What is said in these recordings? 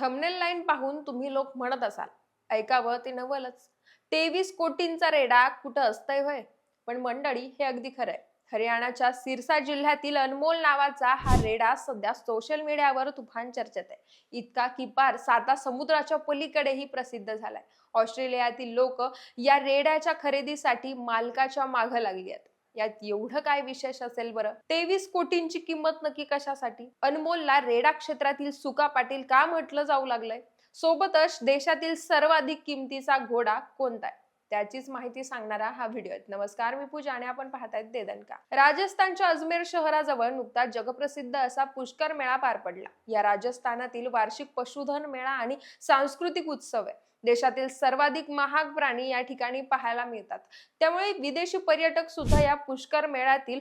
Thumbnail line पाहून तुम्ही लोक म्हणत असाल ऐकावं ते नवलच. तेवीस कोटींचा रेडा कुठं असतंय होय पण मंडळी हे अगदी खरंय. हरियाणाच्या सिरसा जिल्ह्यातील अनमोल नावाचा हा रेडा सध्या सोशल मीडियावर तुफान चर्चेत आहे. इतका की पार साता समुद्राच्या पलीकडेही प्रसिद्ध झालाय. ऑस्ट्रेलियातील लोक या रेड्याच्या खरेदीसाठी मालकाच्या मागं लागली आहेत. यात एवढं काय विशेष असेल बरं? तेवीस कोटींची किंमत नक्की कशासाठी? अनमोलला रेडा क्षेत्रातील सुका पाटील का म्हटलं जाऊ लागलंय? सोबतच देशातील सर्वाधिक किमतीचा घोडा कोणता आहे? त्याचीच माहिती सांगणारा हा व्हिडिओ आहे. नमस्कार मी पूजा आणि आपण पाहतायत देदनका राजस्थानच्या अजमेर शहराजवळ नुकताच जगप्रसिद्ध असा पुष्कर मेळा पार पडला. या राजस्थानातील वार्षिक पशुधन मेळा आणि सांस्कृतिक उत्सव आहे. देशातील सर्वाधिक महाग प्राणी या ठिकाणी पाहायला मिळतात. त्यामुळे विदेशी पर्यटक सुद्धा या पुष्कर मेळ्यातील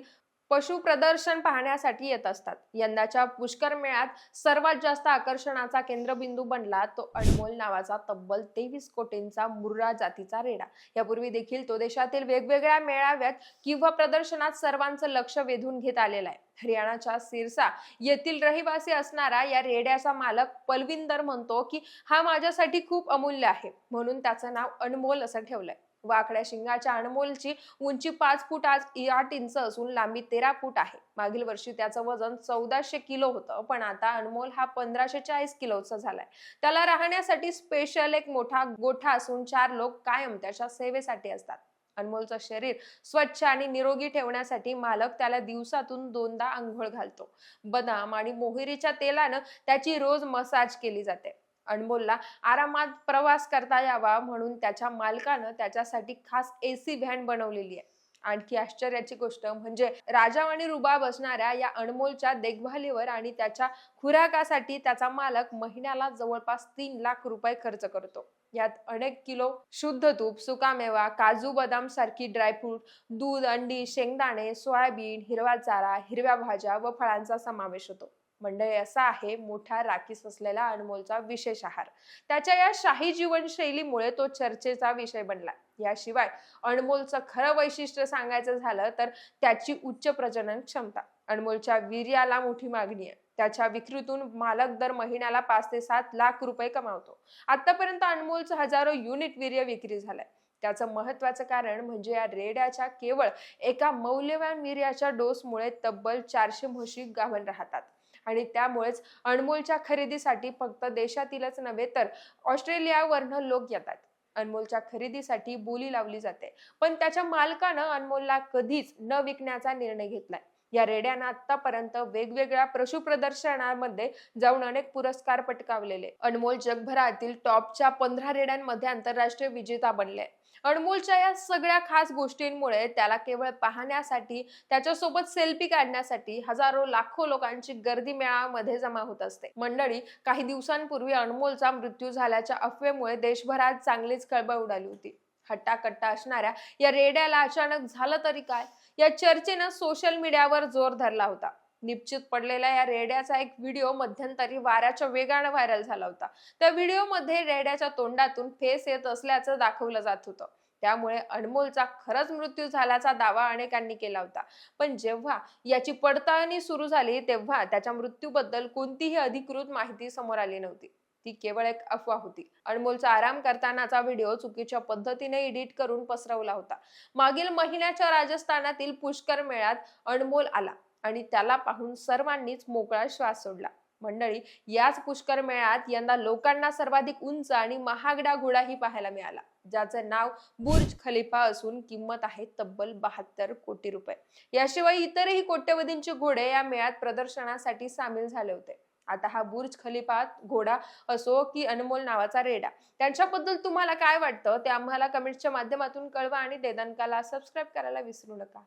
पशु प्रदर्शन पाहण्यासाठी येत असतात. यंदाच्या पुष्कर मेळ्यात सर्वात जास्त आकर्षणाचा केंद्रबिंदू बनला तो अनमोल नावाचा तब्बल तेवीस कोटींचा मुर्रा जातीचा रेडा. यापूर्वी देखील तो देशातील वेगवेगळ्या मेळाव्यात किंवा प्रदर्शनात सर्वांचं लक्ष वेधून घेत आलेला आहे. हरियाणाच्या सिरसा येथील रहिवासी असणारा या रेड्याचा मालक पलविंदर म्हणतो की हा माझ्यासाठी खूप अमूल्य आहे. म्हणून त्याचं नाव अनमोल असं ठेवलंय. वाकड्या शिंगाच्या अणमोलची उंची पाच फूट आज आठ इंच असून लांबी तेरा फूट आहे. मागील वर्षी त्याचं वजन चौदाशे किलो होतं पण आता अनमोल हा पंधराशे चाळीस किलोचा झालाय. त्याला राहण्यासाठी स्पेशल एक मोठा गोठा असून चार लोक कायम त्याच्या सेवेसाठी असतात. अनमोलचं शरीर स्वच्छ आणि निरोगी ठेवण्यासाठी मालक त्याला दिवसातून दोनदा आंघोळ घालतो. बदाम आणि मोहरीच्या तेलानं त्याची रोज मसाज केली जाते. अनमोलला आरामात प्रवास करता यावा म्हणून त्याच्या मालकानं त्याच्यासाठी खास एसी व्हॅन बनवलेली आहे. आणखी आश्चर्याची गोष्ट म्हणजे राजा आणि रुबाब असणाऱ्या या अनमोलच्या देखभालीवर आणि त्याच्या खुराकासाठी त्याचा मालक महिन्याला जवळपास तीन लाख रुपये खर्च करतो. यात अनेक किलो शुद्ध तूप सुकामेवा काजू बदाम सारखी ड्रायफ्रूट दूध अंडी शेंगदाणे सोयाबीन हिरवा चारा हिरव्या भाज्या व फळांचा समावेश होतो. मंडळी असा आहे मोठ्या राखीस असलेला अनमोलचा विशेष आहार. त्याच्या या शाही जीवनशैलीमुळे तो चर्चेचा विषय बनला. याशिवाय अनमोलचं खरं वैशिष्ट्य सांगायचं झालं तर त्याची उच्च प्रजनन क्षमता. अनमोलच्या वीर्याला मोठी मागणी आहे. त्याच्या विक्रीतून मालक दर महिन्याला पाच ते सात लाख रुपये कमावतो. आतापर्यंत अनमोलचं हजारो युनिट वीर्य विक्री झालंय. त्याचं महत्वाचं कारण म्हणजे या रेड्याच्या केवळ एका मौल्यवान वीर्याच्या डोसमुळे तब्बल चारशे म्हशी गाभण राहतात. आणि त्यामुळेच अनमोलच्या खरेदीसाठी फक्त देशातीलच नव्हे तर ऑस्ट्रेलियावरनं लोक येतात. अनमोलच्या खरेदीसाठी बोली लावली जाते. पण त्याच्या मालकानं अनमोलला कधीच न विकण्याचा निर्णय घेतलाय. या रेड्यानं आतापर्यंत वेगवेगळ्या पशु प्रदर्शनामध्ये जाऊन अनेक पुरस्कार पटकावलेले. अनमोल जगभरातील टॉपच्या पंधरा रेड्यांमध्ये आंतरराष्ट्रीय विजेता बनले. अनमोलच्या या सगळ्या खास गोष्टींमुळे त्याला केवळ पाहण्यासाठी त्याच्यासोबत सेल्फी काढण्यासाठी हजारो लाखो लोकांची गर्दी मेळाव्यामध्ये जमा होत असते. मंडळी काही दिवसांपूर्वी अनमोलचा मृत्यू झाल्याच्या अफवेमुळे देशभरात चांगलीच खळबळ उडाली होती. हट्टाकट्टा असणाऱ्या या रेड्याला अचानक झालं तरी काय? या चर्चेनं सोशल मीडियावर जोर धरला होता. निश्चित पडलेला या रेड्याचा एक व्हिडिओ मध्यंतरी वाऱ्याच्या वेगानं व्हायरल झाला होता. त्या व्हिडिओमध्ये रेड्याच्या तोंडातून फेस येत असल्याचं दाखवलं जात होतं. त्यामुळे अनमोलचा खरंच मृत्यू झाल्याचा दावा अनेकांनी केला होता. पण जेव्हा याची पडताळणी सुरू झाली तेव्हा त्याच्या मृत्यूबद्दल कोणतीही अधिकृत माहिती समोर आली नव्हती. ती केवळ एक अफवा होती. अनमोलचा आराम करतानाचा व्हिडिओ चुकीच्या पद्धतीने एडिट करून पसरवला होता. मागील महिन्याच्या राजस्थानातील पुष्कर मेळ्यात अनमोल आला. आणि त्याला पाहून सर्वांनीच मोकळा श्वास सोडला. मंडळी याच पुष्कर मेळ्यात यंदा लोकांना सर्वाधिक उंच आणि महागडा घोडाही पाहायला मिळाला ज्याचं नाव बुर्ज खलिफा असून किंमत आहे तब्बल बहात्तर कोटी रुपये. याशिवाय इतरही कोट्यवधींचे घोडे या मेळ्यात प्रदर्शनासाठी सामील झाले होते. आता हा बुर्ज खलिफा घोडा असो की अनमोल नावाचा रेडा त्यांच्याबद्दल तुम्हाला काय वाटतं ते आम्हाला कमेंटच्या माध्यमातून कळवा आणि देदानकाला सबस्क्राईब करायला विसरू नका.